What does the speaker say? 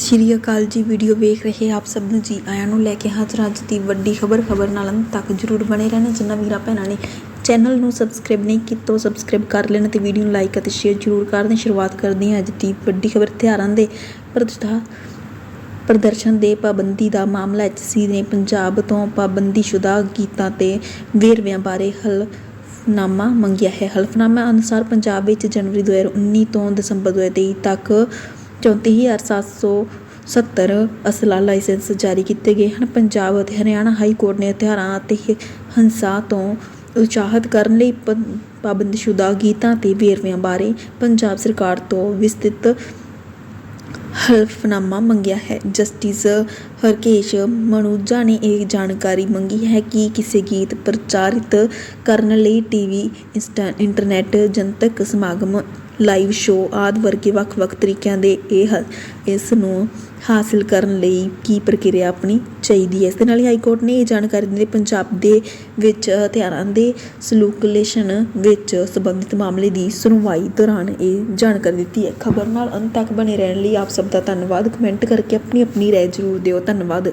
ਸ਼੍ਰੀ ਅਕਾਲ ਜੀ ਵੀਡੀਓ ਵੇਖ ਰਹੇ ਆਪ ਸਭ ਨੂੰ ਜੀ ਆਇਆਂ ਨੂੰ ਲੈ ਕੇ ਹਾਜ਼ਰ ਅੱਜ ਦੀ ਵੱਡੀ ਖਬਰ। ਖਬਰ ਨਾਲ ਅੰਤ ਤੱਕ ਜਰੂਰ ਬਣੇ ਰਹਿਣਾ। ਜਿੰਨਾ ਵੀਰਾਂ ਭੈਣਾਂ ਨੇ ਚੈਨਲ ਨੂੰ ਸਬਸਕ੍ਰਾਈਬ ਨਹੀਂ ਕੀਤਾ ਸਬਸਕ੍ਰਾਈਬ ਕਰ ਲੈਣ ਤੇ ਵੀਡੀਓ ਨੂੰ ਲਾਈਕ ਅਤੇ ਸ਼ੇਅਰ ਜਰੂਰ ਕਰ ਦੇਣ ਸ਼ੁਰੂਆਤ ਕਰਦੇ ਹਾਂ। ਅੱਜ ਦੀ ਵੱਡੀ ਖਬਰ ਹਥਿਆਰਾਂ ਦੇ ਪ੍ਰਤਿਸ਼ਠਾ ਪ੍ਰਦਰਸ਼ਨ ਦੇ ਪਾਬੰਦੀ ਦਾ ਮਾਮਲਾ ਐਚਸੀ ਨੇ ਪੰਜਾਬ ਤੋਂ ਪਾਬੰਦੀਸ਼ੁਦਾ ਗੀਤਾਂ ਤੇ ਵੇਰਵਿਆਂ ਬਾਰੇ ਹਲਫਨਾਮਾ ਮੰਗਿਆ ਹੈ। ਹਲਫਨਾਮਾ ਅਨੁਸਾਰ ਪੰਜਾਬ ਵਿੱਚ ਜਨਵਰੀ 2019 ਤੋਂ ਦਸੰਬਰ 2023 ਤੱਕ 34770 ਅਸਲਾ ਲਾਇਸੈਂਸ ਜਾਰੀ ਕੀਤੇ ਗਏ ਹਨ। ਪੰਜਾਬ ਅਤੇ ਹਰਿਆਣਾ ਹਾਈ ਕੋਰਟ ਨੇ ਹਥਿਆਰਾਂ ਅਤੇ ਹਿੰਸਾ ਤੋਂ ਉਤਸ਼ਾਹਿਤ ਕਰਨ ਲਈ ਪਾਬੰਦੀਸ਼ੁਦਾ ਗੀਤਾਂ ਅਤੇ ਵੇਰਵਿਆਂ ਬਾਰੇ ਪੰਜਾਬ ਸਰਕਾਰ ਤੋਂ ਵਿਸਤ੍ਰਿਤ ਹਲਫਨਾਮਾ ਮੰਗਿਆ ਹੈ। ਜਸਟਿਸ ਹਰਕੇਸ਼ ਮਨੂਜਾ ਨੇ ਇਹ ਜਾਣਕਾਰੀ ਮੰਗੀ ਹੈ ਕਿ ਕਿਸੇ ਗੀਤ ਪ੍ਰਚਾਰਿਤ ਕਰਨ ਲਈ ਟੀਵੀ, ਇੰਸਟਾ- ਇੰਟਰਨੈਟ ਜਨਤਕ ਸਮਾਗਮ ਲਾਈਵ ਸ਼ੋਅ ਆਦਿ ਵਰਗੇ ਵੱਖ-ਵੱਖ ਤਰੀਕਿਆਂ ਦੇ ਇਹ ਹ- ਇਸ ਨੂੰ ਹਾਸਲ ਕਰਨ ਲਈ ਕੀ ਪ੍ਰਕਿਰਿਆ ਆਪਣੀ ਚਾਹੀਦੀ ਹੈ? ਇਸ ਦੇ ਨਾਲ ਹੀ ਹਾਈ ਕੋਰਟ ਨੇ ਇਹ ਜਾਣਕਾਰੀ ਦਿੰਦੇ ਪੰਜਾਬ ਦੇ ਵਿੱਚ ਹਥਿਆਰਾਂ ਦੇ ਸਲੂਕਲੇਸ਼ਨ ਵਿੱਚ ਸੰਬੰਧਿਤ ਮਾਮਲੇ ਦੀ ਸੁਣਵਾਈ ਦੌਰਾਨ ਇਹ ਜਾਣਕਾਰੀ ਦਿੱਤੀ ਹੈ। ਖਬਰ ਨਾਲ ਅੰਤ ਤੱਕ ਬਣੇ ਰਹਿਣ ਲਈ ਆਪ ਸਭ ਦਾ ਧੰਨਵਾਦ। ਕਮੈਂਟ ਕਰਕੇ ਆਪਣੀ ਆਪਣੀ ਰਾਏ ਜ਼ਰੂਰ ਦਿਓ। ਧੰਨਵਾਦ।